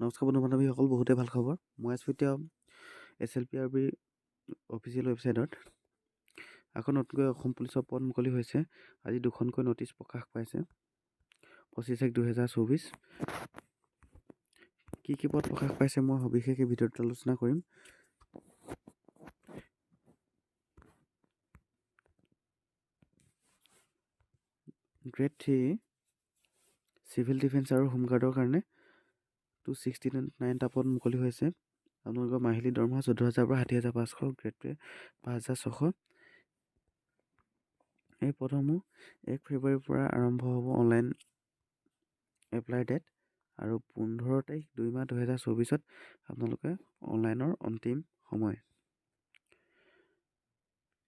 নমস্কাৰ বন্ধু বান্ধৱীসকল বহুতেই ভাল খবৰ। মই আছোঁ এতিয়া এছ এল পি আৰ বিৰ অফিচিয়েল ৱেবছাইটত আকৌ নতুনকৈ অসম পুলিচৰ পদ মুকলি হৈছে। আজি দুখনকৈ ন'টিছ প্ৰকাশ পাইছে। পঁচিছ এক দুহেজাৰ চৌবিছ। কি কি পদ প্ৰকাশ পাইছে মই সবিশেষ এই ভিডিঅ'টোত আলোচনা কৰিম। গ্ৰেড থ্ৰী চিভিল ডিফেন্স আৰু হোমগাৰ্ডৰ কাৰণে টু ছিক্সটি নাইনটা পদ মুকলি হৈছে। আপোনালোকৰ মাহিলী দৰমহা চৈধ্য হাজাৰৰ পৰা ষাঠি হাজাৰ পাঁচশ গ্ৰেডটোৱে পাঁচ হাজাৰ ছশ এই পদসমূহ এক ফেব্ৰুৱাৰীৰ পৰা আৰম্ভ হ'ব অনলাইন এপ্লাই ডেট আৰু পোন্ধৰ তাৰিখ দুই মাহ দুহেজাৰ চৌবিছত আপোনালোকে অনলাইনৰ অন্তিম সময়।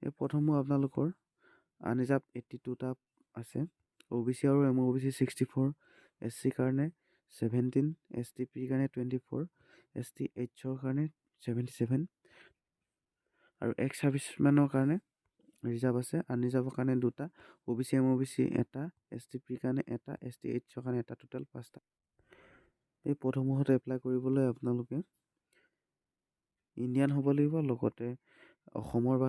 এই পদসমূহ আপোনালোকৰ আনৰিজাৰ্ভ এইট্টি টুটা আছে। অ' বি চি আৰু M O' B C sixty four S চিৰ কাৰণে ছেভেণ্টিন এছ টি পিৰ কাৰণে টুৱেণ্টি ফ'ৰ এছ টি এইচৰ কাৰণে ছেভেণ্টি ছেভেন আৰু এক্স ছাৰ্ভিচমেনৰ কাৰণে ৰিজাৰ্ভ আছে। আনৰিজাৰ্ভৰ কাৰণে দুটা O' B C M O' B C এটা এছ টি পিৰ কাৰণে এটা এছ টি এইচৰ কাৰণে এটা টোটেল পাঁচটা। এই পদসমূহত এপ্লাই কৰিবলৈ আপোনালোকে ইণ্ডিয়ান হ'ব লাগিব লগতে অসমৰ বা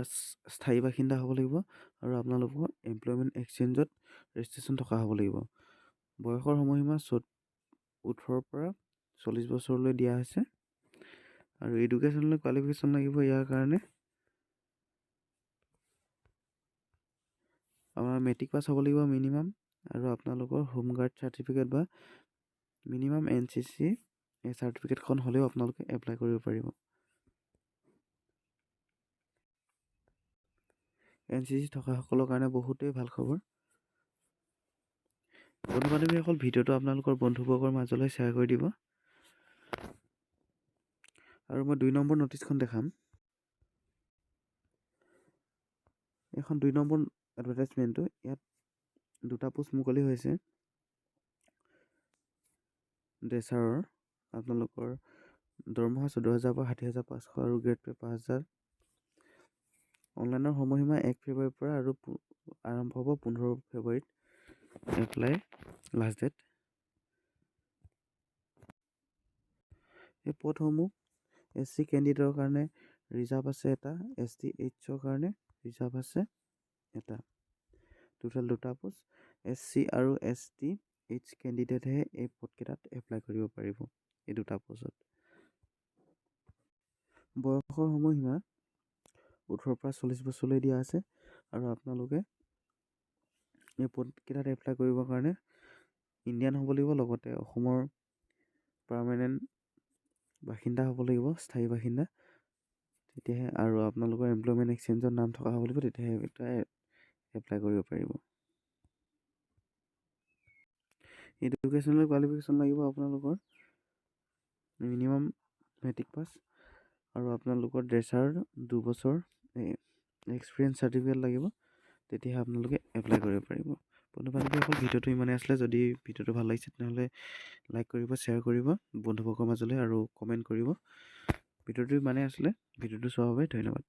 স্থায়ী বাসিন্দা হ'ব লাগিব আৰু আপোনালোকৰ এমপ্লয়মেণ্ট এক্সচেঞ্জত ৰেজিষ্ট্ৰেশ্যন থকা হ'ব লাগিব। বয়সৰ সময়সীমা চৌধ ওঠৰৰ পৰা চল্লিছ বছৰলৈ দিয়া হৈছে। আৰু এডুকেশ্যনলৈ কোৱালিফিকেশ্যন লাগিব ইয়াৰ কাৰণে। আপোনাৰ মেট্ৰিক পাছ হ'ব লাগিব মিনিমাম আৰু আপোনালোকৰ হোমগাৰ্ড চাৰ্টিফিকেট বা মিনিমাম এন চি চি এই চাৰ্টিফিকেটখন হ'লেও আপোনালোকে এপ্লাই কৰিব পাৰিব। এন চি চি থকাসকলৰ কাৰণে বহুতেই ভাল খবৰ। বন্ধু বান্ধৱীসকল ভিডিঅ'টো আপোনালোকৰ বন্ধুবৰ্গৰ মাজলৈ শ্বেয়াৰ কৰি দিব। আৰু মই দুই নম্বৰ ন'টিছখন দেখাম। এইখন দুই নম্বৰ এডভাৰটাইজমেণ্টটো ইয়াত দুটা পোষ্ট মুকলি হৈছে। ড্ৰেচাৰৰ আপোনালোকৰ দৰমহা চৈধ্য হাজাৰৰ পৰা ষাঠি হাজাৰ পাঁচশ আৰু গ্ৰেড পে পাঁচ হাজাৰ। অনলাইনৰ সময়সীমা এক ফেব্ৰুৱাৰীৰ পৰা আৰু আৰম্ভ হ'ব পোন্ধৰ ফেব্ৰুৱাৰীত। এপ্লাই লাষ্ট ডেট এই পদসমূহ এছ চি কেণ্ডিডেটৰ কাৰণে ৰিজাৰ্ভ আছে এটা এছ টি এইচৰ কাৰণে ৰিজাৰ্ভ আছে এটা। টোটেল দুটা পোষ্ট এছ চি আৰু এছ টি এইচ কেণ্ডিডেটহে এই পদকেইটাত এপ্লাই কৰিব পাৰিব এই দুটা পোষ্টত বয়সৰ সময়সীমা ওঠৰৰ পৰা চল্লিছ বছৰলৈ দিয়া আছে আৰু আপোনালোকে এই পদকেইটাত এপ্লাই কৰিবৰ কাৰণে ইণ্ডিয়ান হ'ব লাগিব লগতে অসমৰ পাৰ্মানেণ্ট বাসিন্দা হ'ব লাগিব স্থায়ী বাসিন্দা। তেতিয়াহে আৰু আপোনালোকৰ এমপ্লয়মেণ্ট এক্সচেঞ্জত নাম থকা হ'ব লাগিব তেতিয়াহে এপ্লাই কৰিব পাৰিব। এডুকেশ্যনেল কোৱালিফিকেশ্যন লাগিব আপোনালোকৰ। মিনিমাম মেট্ৰিক পাছ আৰু আপোনালোকৰ ড্ৰেচাৰ দুবছৰ এক্সপিৰিয়েঞ্চ চাৰ্টিফিকেট লাগিব। তেতিয়াহে আপোনালোকে এপ্লাই কৰিব পাৰিব। বন্ধু বান্ধৱীসকল ভিডিঅ'টো ইমানেই আছিলে। যদি ভিডিঅ'টো ভাল লাগিছে তেনেহ'লে লাইক কৰিব শ্বেয়াৰ কৰিব বন্ধুবৰ্গৰ মাজলৈ আৰু কমেণ্ট কৰিব। ভিডিঅ'টো ইমানেই আছিলে। ভিডিঅ'টো চোৱাৰ বাবে ধন্যবাদ।